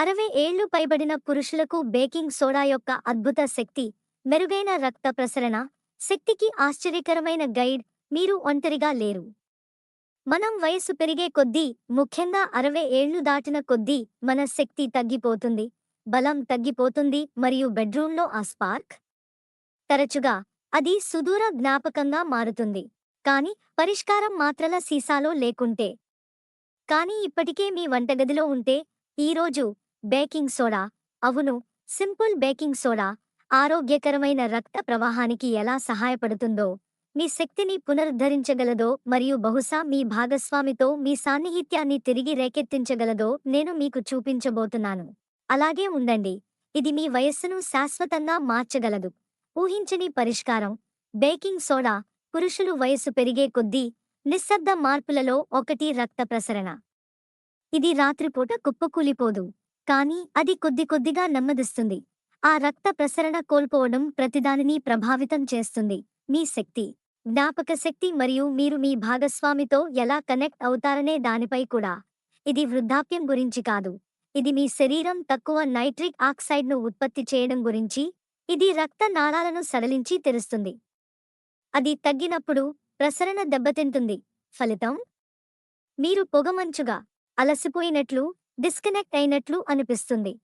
అరవై ఏళ్ళు పైబడిన పురుషులకు బేకింగ్ సోడా యొక్క అద్భుత శక్తి మెరుగైన రక్త ప్రసరణ శక్తికి ఆశ్చర్యకరమైన గైడ్ మీరు ఒంటరిగా లేరు. మనం వయస్సు పెరిగే కొద్దీ ముఖ్యంగా అరవై ఏళ్ళు దాటిన కొద్దీ మన శక్తి తగ్గిపోతుంది. బలం తగ్గిపోతుంది మరియు బెడ్రూమ్లో ఆ స్పార్క్ తరచుగా అది సుదూర జ్ఞాపకంగా మారుతుంది. కాని పరిష్కారం మాత్రల సీసాలో లేకుంటే కానీ ఇప్పటికే మీ వంటగదిలో ఉంటే ఈరోజు బేకింగ్ సోడా. అవును సింపుల్ బేకింగ్ సోడా ఆరోగ్యకరమైన రక్త ప్రవాహానికి ఎలా సహాయపడుతుందో మీ శక్తిని పునరుద్ధరించగలదో మరియు బహుశా మీ భాగస్వామితో మీ సాన్నిహిత్యాన్ని తిరిగి రేకెత్తించగలదో నేను మీకు చూపించబోతున్నాను. అలాగే ఉండండి ఇది మీ వయస్సును శాశ్వతంగా మార్చగలదు. ఊహించని పరిష్కారం బేకింగ్ సోడా పురుషులు వయస్సు పెరిగే కొద్దీ నిశ్శబ్ద మార్పులలో ఒకటి రక్త ప్రసరణ. ఇది రాత్రిపూట కుప్పకూలిపోదు. కానీ అది కొద్ది కొద్దిగా నెమ్మదిస్తుంది. ఆ రక్త ప్రసరణ కోల్పోవడం ప్రతిదానిని ప్రభావితం చేస్తుంది. మీ శక్తి జ్ఞాపక శక్తి మరియు మీరు మీ భాగస్వామితో ఎలా కనెక్ట్ అవుతారనే దానిపై కూడా. ఇది వృద్ధాప్యం గురించి కాదు. ఇది మీ శరీరం తక్కువ నైట్రిక్ ఆక్సైడ్ను ఉత్పత్తి చేయడం గురించి ఇది రక్త నాళాలను సడలించి తెరుస్తుంది. అది తగ్గినప్పుడు ప్రసరణ దెబ్బతింటుంది. ఫలితం? మీరు పొగమంచుగా అలసిపోయినట్లు డిస్కనెక్ట్ అయినట్లు అనిపిస్తుంది.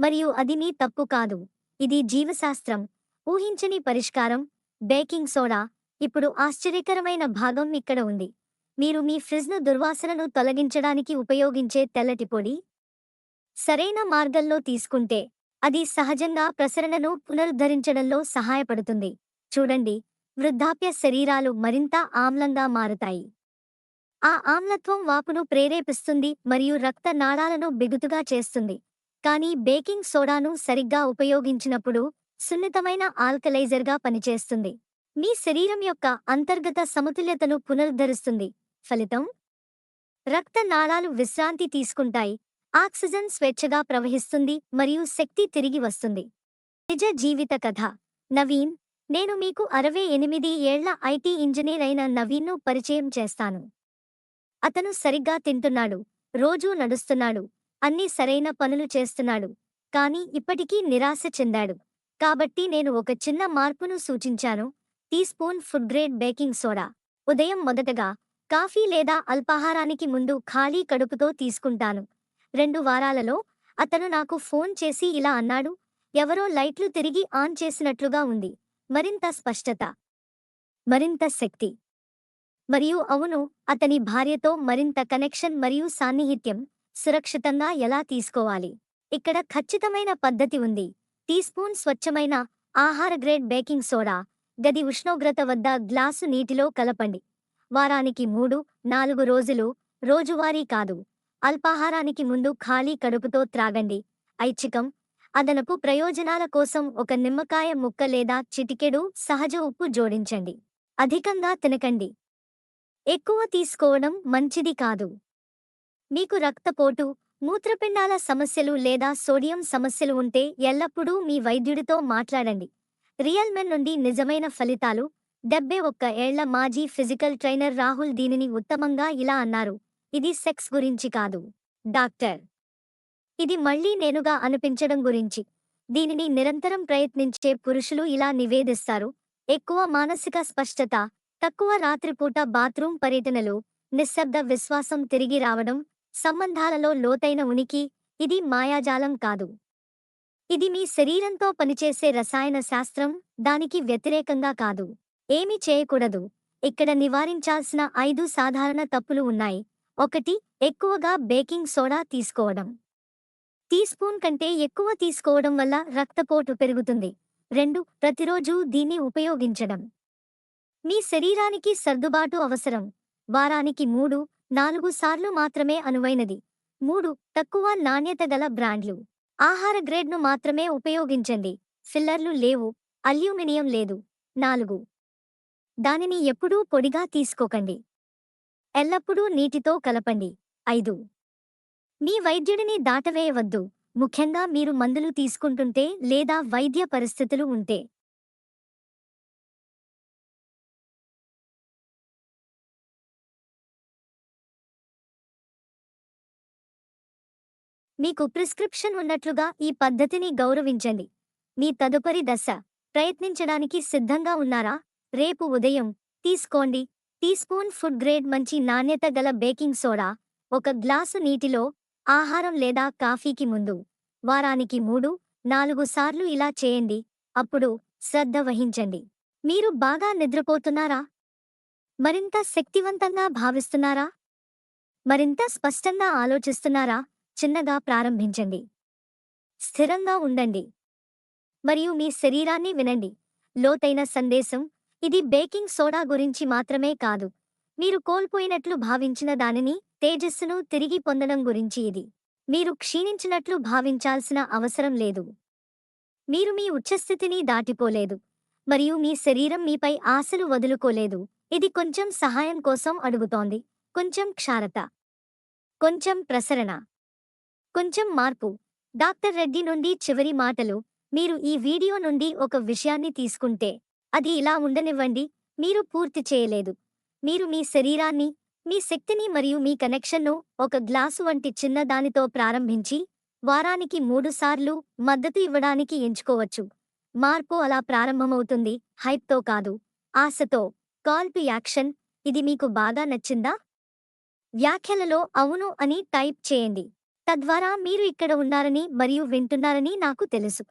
మరియు అది మీ తప్పు కాదు. ఇది జీవశాస్త్రం. ఊహించని పరిష్కారం. Baking soda. ఇప్పుడు ఆశ్చర్యకరమైన భాగం ఇక్కడ ఉంది. మీరు మీ ఫ్రిజ్ను దుర్వాసనను తొలగించడానికి ఉపయోగించే తెల్లటి పొడి? సరైన మార్గంలో తీసుకుంటే అది సహజంగా ప్రసరణను పునరుద్ధరించడంలో సహాయపడుతుంది. చూడండి. వృద్ధాప్య శరీరాలు మరింత ఆమ్లంగా మారుతాయి. ఆ ఆమ్లత్వం వాపును ప్రేరేపిస్తుంది మరియు రక్త నాళాలను బిగుతుగా చేస్తుంది. కానీ బేకింగ్ సోడాను సరిగ్గా ఉపయోగించినప్పుడు సున్నితమైన ఆల్కలైజర్గా పనిచేస్తుంది. మీ శరీరం యొక్క అంతర్గత సమతుల్యతను పునరుద్ధరిస్తుంది. ఫలితం? రక్త నాళాలు విశ్రాంతి తీసుకుంటాయి. ఆక్సిజన్ స్వేచ్ఛగా ప్రవహిస్తుంది మరియు శక్తి తిరిగి వస్తుంది. నిజ జీవిత కథ. నవీన్ నేను మీకు అరవై ఎనిమిది ఏళ్ళ ఐటీ ఇంజనీర్ అయిన నవీన్ను పరిచయం చేస్తాను. అతను సరిగ్గా తింటున్నాడు రోజూ నడుస్తున్నాడు అన్ని సరైన పనులు చేస్తున్నాడు కాని ఇప్పటికీ నిరాశ చెందాడు. కాబట్టి నేను ఒక చిన్న మార్పును సూచించాను. Teaspoon food grade baking soda. ఉదయం మొదటగా కాఫీ లేదా అల్పాహారానికి ముందు ఖాళీ కడుపుతో తీసుకుంటాను. రెండు వారాలలో అతను నాకు ఫోన్ చేసి ఇలా అన్నాడు ఎవరో లైట్లు తిరిగి ఆన్ చేసినట్లుగా ఉంది. మరింత స్పష్టత మరింత శక్తి. మరియు అవును అతని భార్యతో మరింత కనెక్షన్ మరియు సాన్నిహిత్యం సురక్షితంగా ఎలా తీసుకోవాలి? ఇక్కడ ఖచ్చితమైన పద్ధతి ఉంది. టీ స్పూన్ స్వచ్ఛమైన ఆహార గ్రేడ్ బేకింగ్ సోడా గది ఉష్ణోగ్రత వద్ద గ్లాసు నీటిలో కలపండి. వారానికి మూడు నాలుగు రోజులు రోజువారీ కాదు. అల్పాహారానికి ముందు ఖాళీ కడుపుతో త్రాగండి. ఐచ్ఛికం అదనపు ప్రయోజనాల కోసం ఒక నిమ్మకాయ ముక్క లేదా చిటికెడు సహజ ఉప్పు జోడించండి. అధికంగా తినకండి. ఎక్కువ తీసుకోవడం మంచిది కాదు. మీకు రక్తపోటు మూత్రపిండాల సమస్యలు లేదా సోడియం సమస్యలు ఉంటే ఎల్లప్పుడూ మీ వైద్యుడితో మాట్లాడండి. రియల్మెన్ నుండి నిజమైన ఫలితాలు. డెబ్బై ఒక్క ఏళ్ళ మాజీ ఫిజికల్ ట్రైనర్ రాహుల్ దీనిని ఉత్తమంగా ఇలా అన్నారు. ఇది సెక్స్ గురించి కాదు. డాక్టర్. ఇది మళ్ళీ నేనుగా అనిపించడం గురించి. దీనిని నిరంతరం ప్రయత్నించే పురుషులు ఇలా నివేదిస్తారు. ఎక్కువ మానసిక స్పష్టత తక్కువ రాత్రిపూట బాత్రూమ్ పర్యటనలు నిశ్శబ్ద విశ్వాసం తిరిగి రావడం సంబంధాలలో లోతైన ఉనికి ఇది మాయాజాలం కాదు. ఇది మీ శరీరంతో పనిచేసే రసాయన శాస్త్రం దానికి వ్యతిరేకంగా కాదు. ఏమి చేయకూడదు. ఇక్కడ నివారించాల్సిన ఐదు సాధారణ తప్పులు ఉన్నాయి. ఒకటి ఎక్కువగా బేకింగ్ సోడా తీసుకోవడం. టీ స్పూన్ కంటే ఎక్కువ తీసుకోవడం వల్ల రక్తపోటు పెరుగుతుంది. రెండు ప్రతిరోజు దీన్ని ఉపయోగించడం. మీ శరీరానికి సర్దుబాటు అవసరం. వారానికి మూడు నాలుగు సార్లు మాత్రమే అనువైనది. మూడు తక్కువ నాణ్యత గల బ్రాండ్లు. ఆహార గ్రేడ్ను మాత్రమే ఉపయోగించండి. ఫిల్లర్లు లేవు అల్యూమినియం లేదు. నాలుగు దానిని ఎప్పుడూ పొడిగా తీసుకోకండి. ఎల్లప్పుడూ నీటితో కలపండి. ఐదు మీ వైద్యుడిని దాటవేయవద్దు. ముఖ్యంగా మీరు మందులు తీసుకుంటుంటే లేదా వైద్య పరిస్థితులు ఉంటే. మీకు ప్రిస్క్రిప్షన్ ఉన్నట్లుగా ఈ పద్ధతిని గౌరవించండి. మీ తదుపరి దశ ప్రయత్నించడానికి సిద్ధంగా ఉన్నారా? రేపు ఉదయం తీసుకోండి. టీ స్పూన్ ఫుడ్ గ్రేడ్ మంచి నాణ్యత గల బేకింగ్ సోడా ఒక గ్లాసు నీటిలో ఆహారం లేదా కాఫీకి ముందు వారానికి మూడు నాలుగు సార్లు ఇలా చేయండి. అప్పుడు శ్రద్ధ వహించండి. మీరు బాగా నిద్రపోతున్నారా? మరింత శక్తివంతంగా భావిస్తున్నారా? మరింత స్పష్టంగా ఆలోచిస్తున్నారా? చిన్నగా ప్రారంభించండి. స్థిరంగా ఉండండి. మరియు మీ శరీరాన్ని వినండి. లోతైన సందేశం ఇది బేకింగ్ సోడా గురించి మాత్రమే కాదు. మీరు కోల్పోయినట్లు భావించిన దానిని తేజస్సును తిరిగి పొందడం గురించి ఇది. మీరు క్షీణించినట్లు భావించాల్సిన అవసరం లేదు. మీరు మీ ఉచ్చస్థితిని దాటిపోలేదు. మరియు మీ శరీరం మీపై ఆశలు వదులుకోలేదు. ఇది కొంచెం సహాయం కోసం అడుగుతోంది. కొంచెం క్షారత. కొంచెం ప్రసరణ. కొంచెం మార్పు. డాక్టర్ రెడ్డి నుండి చివరి మాటలు. మీరు ఈ వీడియో నుండి ఒక విషయాన్ని తీసుకుంటే అది ఇలా ఉండనివ్వండి. మీరు పూర్తి చేయలేదు. మీరు మీ శరీరాన్ని మీ శక్తిని మరియు మీ కనెక్షన్ను ఒక గ్లాసు వంటి చిన్న దానితో ప్రారంభించి వారానికి మూడుసార్లు మద్దతు ఇవ్వడానికి ఎంచుకోవచ్చు. మార్పు అలా ప్రారంభమవుతుంది. హైప్తో కాదు. ఆశతో. Call to action. ఇది మీకు బాగా నచ్చిందా? వ్యాఖ్యలలో అవును అని టైప్ చేయండి. తద్వారా మీరు ఇక్కడ ఉన్నారని మరియు వింటున్నారని నాకు తెలుసు.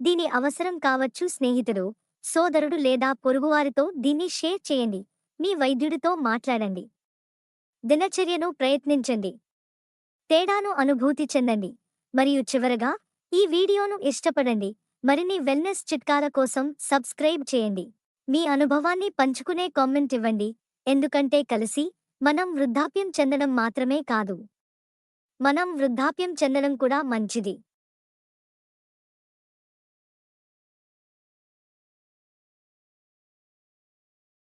దీని అవసరం కావచ్చు స్నేహితుడు సోదరుడు లేదా పొరుగువారితో దీన్ని షేర్ చేయండి. మీ వైద్యుడితో మాట్లాడండి. దినచర్యను ప్రయత్నించండి. తేడాను అనుభూతి చెందండి. మరియు చివరగా ఈ వీడియోను ఇష్టపడండి. మరిన్ని వెల్నెస్ చిట్కాల కోసం సబ్స్క్రైబ్ చేయండి. మీ అనుభవాన్ని పంచుకునే కామెంట్ ఇవ్వండి. ఎందుకంటే కలిసి మనం వృద్ధాప్యం చెందడం మాత్రమే కాదు. మనం వృద్ధాప్యం చెందడం కూడా మంచిది.